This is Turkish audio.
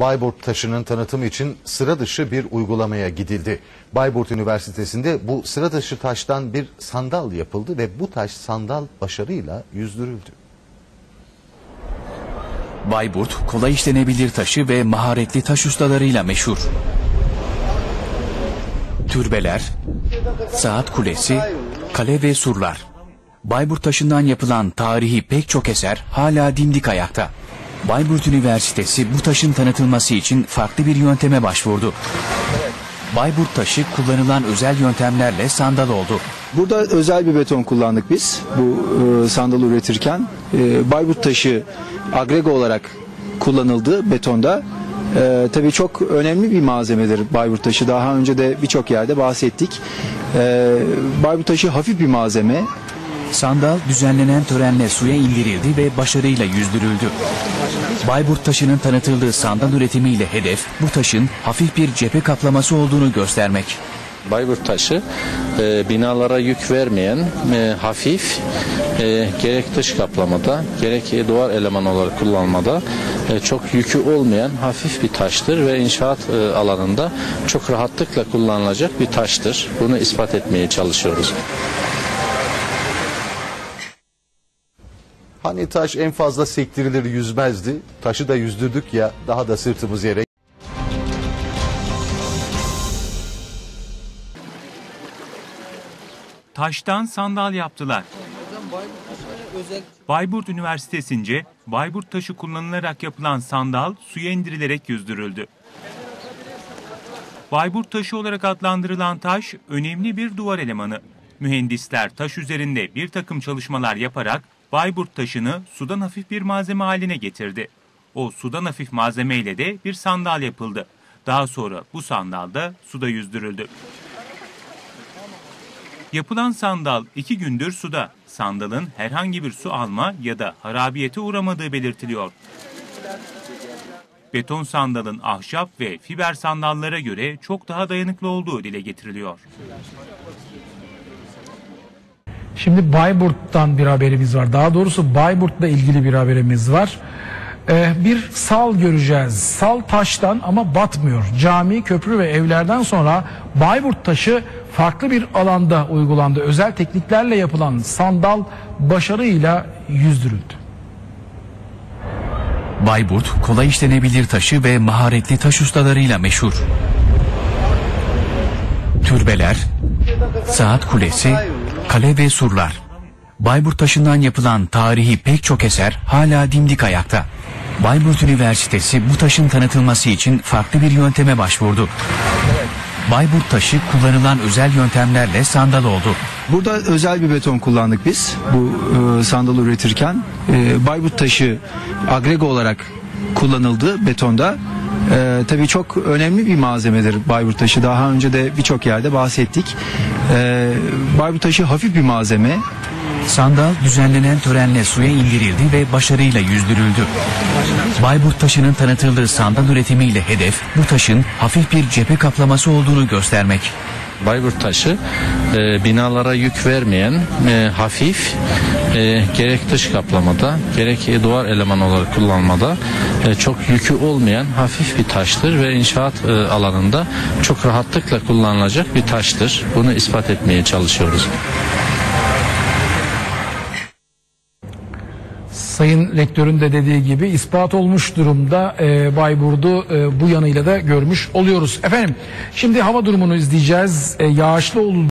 Bayburt taşının tanıtımı için sıra dışı bir uygulamaya gidildi. Bayburt Üniversitesi'nde bu sıra dışı taştan bir sandal yapıldı ve bu taş sandal başarıyla yüzdürüldü. Bayburt kolay işlenebilir taşı ve maharetli taş ustalarıyla meşhur. Türbeler, saat kulesi, kale ve surlar. Bayburt taşından yapılan tarihi pek çok eser hala dimdik ayakta. Bayburt Üniversitesi bu taşın tanıtılması için farklı bir yönteme başvurdu. Bayburt taşı kullanılan özel yöntemlerle sandal oldu. Burada özel bir beton kullandık biz bu e, sandalı üretirken. E, Bayburt taşı agrego olarak kullanıldı betonda. E, tabii çok önemli bir malzemedir Bayburt taşı. Daha önce de birçok yerde bahsettik. E, Bayburt taşı hafif bir malzeme. Sandal düzenlenen törenle suya indirildi ve başarıyla yüzdürüldü. Bayburt taşının tanıtıldığı sandal üretimiyle hedef bu taşın hafif bir cephe kaplaması olduğunu göstermek. Bayburt taşı e, binalara yük vermeyen e, hafif e, gerek dış kaplamada gerek duvar elemanı olarak kullanmada e, çok yükü olmayan hafif bir taştır ve inşaat e, alanında çok rahatlıkla kullanılacak bir taştır. Bunu ispat etmeye çalışıyoruz. Hani taş en fazla sektirilir yüzmezdi. Taşı da yüzdürdük ya daha da sırtımız yere Taştan sandal yaptılar. Bayburt Üniversitesi'nce Bayburt taşı kullanılarak yapılan sandal suya indirilerek yüzdürüldü. Bayburt taşı olarak adlandırılan taş önemli bir duvar elemanı. Mühendisler taş üzerinde bir takım çalışmalar yaparak Bayburt taşını sudan hafif bir malzeme haline getirdi. O sudan hafif malzemeyle de bir sandal yapıldı. Daha sonra bu sandal da suda yüzdürüldü. Yapılan sandal iki gündür suda. Sandalın herhangi bir su alma ya da harabiyete uğramadığı belirtiliyor. Beton sandalın ahşap ve fiber sandallara göre çok daha dayanıklı olduğu dile getiriliyor. Şimdi Bayburt'tan bir haberimiz var. Daha doğrusu Bayburt'la ilgili bir haberimiz var. Ee, bir sal göreceğiz. Sal taştan ama batmıyor. Cami, köprü ve evlerden sonra Bayburt taşı farklı bir alanda uygulandı. Özel tekniklerle yapılan sandal başarıyla yüzdürüldü. Bayburt kolay işlenebilir taşı ve maharetli taş ustalarıyla meşhur. Türbeler, saat kulesi, kale ve surlar. Bayburt taşından yapılan tarihi pek çok eser hala dimdik ayakta. Bayburt Üniversitesi bu taşın tanıtılması için farklı bir yönteme başvurdu. Bayburt taşı kullanılan özel yöntemlerle sandal oldu. Burada özel bir beton kullandık biz bu e, sandalı üretirken. E, Bayburt taşı agrego olarak kullanıldı betonda. E, tabii çok önemli bir malzemedir Bayburt taşı. Daha önce de birçok yerde bahsettik. E, Bayburt taşı hafif bir malzeme. Sandal düzenlenen törenle suya indirildi ve başarıyla yüzdürüldü. Bayburt taşının tanıtıldığı sandal üretimiyle hedef bu taşın hafif bir cephe kaplaması olduğunu göstermek. Bayburt taşı e, binalara yük vermeyen e, hafif e, gerek dış kaplamada gerek duvar elemanı olarak kullanmada e, çok yükü olmayan hafif bir taştır ve inşaat e, alanında çok rahatlıkla kullanılacak bir taştır. Bunu ispat etmeye çalışıyoruz. Sayın Rektörün de dediği gibi ispat olmuş durumda e, Bayburt'u e, bu yanıyla da görmüş oluyoruz. Efendim şimdi hava durumunu izleyeceğiz. E, yağışlı olduğu